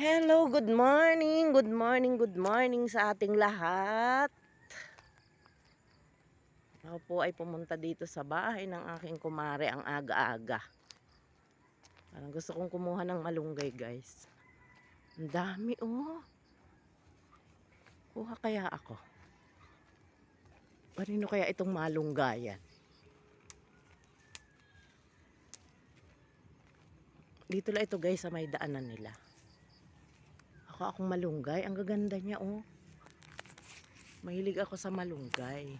Hello, good morning, good morning, good morning sa ating lahat. Ako po ay pumunta dito sa bahay ng aking kumare ang aga-aga. Parang gusto kong kumuha ng malunggay guys. Ang dami oh. Kuha kaya ako. Kanino kaya itong malunggayan? Dito lang ito guys sa may daanan nila. Ako akong malunggay. Ang gaganda niya oh. Mahilig ako sa malunggay.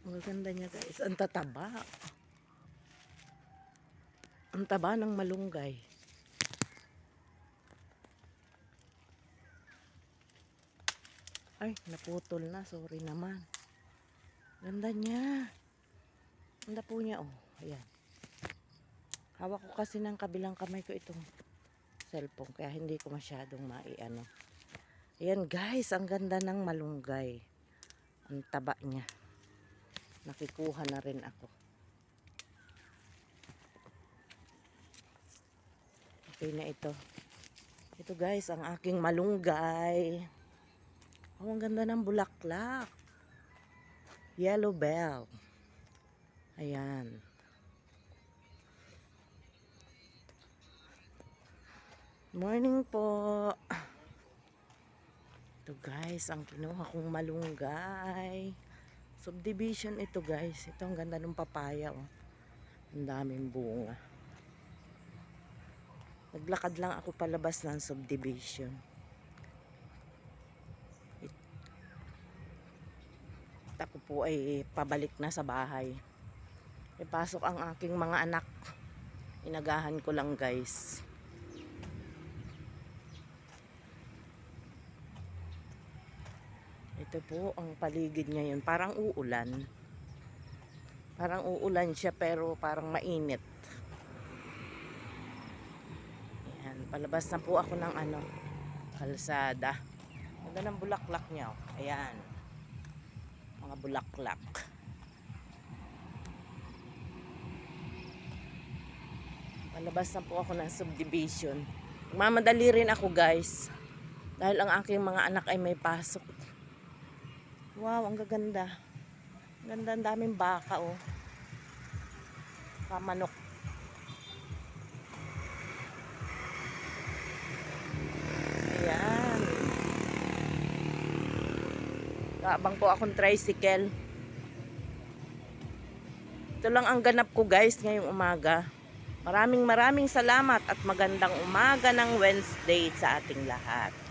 Ang gaganda niya guys. Ang tataba. Ang taba ng malunggay. Ay, naputol na. Sorry naman. Ganda niya. Ganda po niya oh. Ayan. Hawak ko kasi ng kabilang kamay ko itong cellphone kaya hindi ko masyadong maiano. Ayan guys, ang ganda ng malunggay. Ang taba niya. Nakikuha na rin ako. Okay na ito. Ito guys, ang aking malunggay. Oh, ang ganda ng bulaklak. Yellow bell. Ayan. Morning po. Ito guys, ang kinuha kong malunggay. Subdivision ito guys. Ito ang ganda ng papaya. Oh. Ang daming bunga. Naglakad lang ako palabas ng subdivision. At ako po ay pabalik na sa bahay. Ipasok ang aking mga anak. Inagahan ko lang guys. Ito po ang paligid ngayon. Parang uulan. Parang uulan siya pero parang mainit. Ayan, palabas na po ako ng ano, kalsada. Ganda ng bulaklak niya. Oh. Ayan. Mga bulaklak. Palabas na po ako ng subdivision. Mamadali rin ako guys. Dahil ang aking mga anak ay may pasok. Wow, ang gaganda. Ganda, ang daming baka, oh. Kamanok. Ayan. Kaabang po akong tricycle. Ito lang ang ganap ko guys ngayong umaga. Maraming maraming salamat at magandang umaga ng Wednesday sa ating lahat.